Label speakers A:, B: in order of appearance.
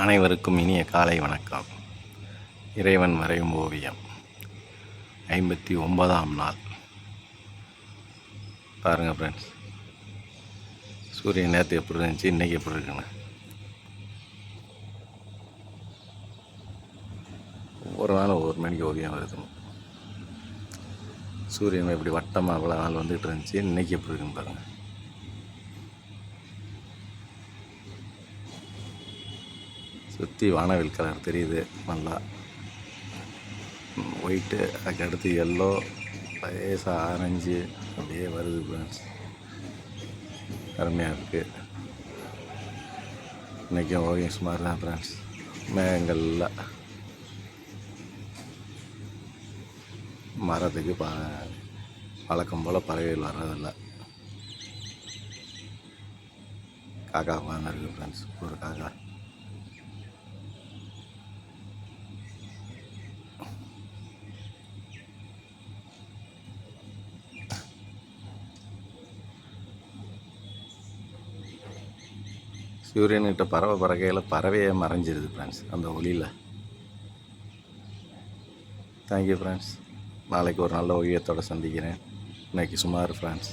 A: அனைவருக்கும் இனிய காலை வணக்கம். இறைவன் வரையும் ஓவியம். ஐம்பத்தி ஒன்பதாம் நாள். பாருங்கள் ஃப்ரெண்ட்ஸ் சூரியன் நேற்று எப்படி இருந்துச்சு இன்றைக்கி எப்படி இருக்குன்னு? ஒவ்வொரு நாளும் ஒவ்வொரு மணிக்கு ஓவியம் வருது சூரியன் இப்படி வட்டமாக இவ்வளோ நாள் வந்துகிட்டு இருந்துச்சு இன்றைக்கி எப்படி இருக்குன்னு பாருங்கள் சுற்றி வானவில் கலர் தெரியுது நல்லா. ஒயிட்டு அதுக்கு அடுத்து எல்லோ லேசாக ஆரஞ்சு அப்படியே வருது ஃப்ரெண்ட்ஸ் அருமையாக இருக்குது இன்றைக்கும் ஓவியம் சுமார் தான் ஃப்ரெண்ட்ஸ் மேகங்கள்ல. மரத்துக்கு ப வழக்கம் போல் பறவைகள் வர்றதில்ல. காக்கா உட்காந்துருக்கு ஃப்ரெண்ட்ஸ் ஒரு காக்கா. சூரியன்கிட்ட பறவை பறக்கையில் பறவையே மறைஞ்சிருது ஃப்ரெண்ட்ஸ் அந்த ஒளியில். தேங்க்யூ ஃப்ரெண்ட்ஸ் நாளைக்கு ஒரு நல்ல ஓவியத்தோடு சந்திக்கிறேன். இன்றைக்கி சுமார் ஃப்ரெண்ட்ஸ்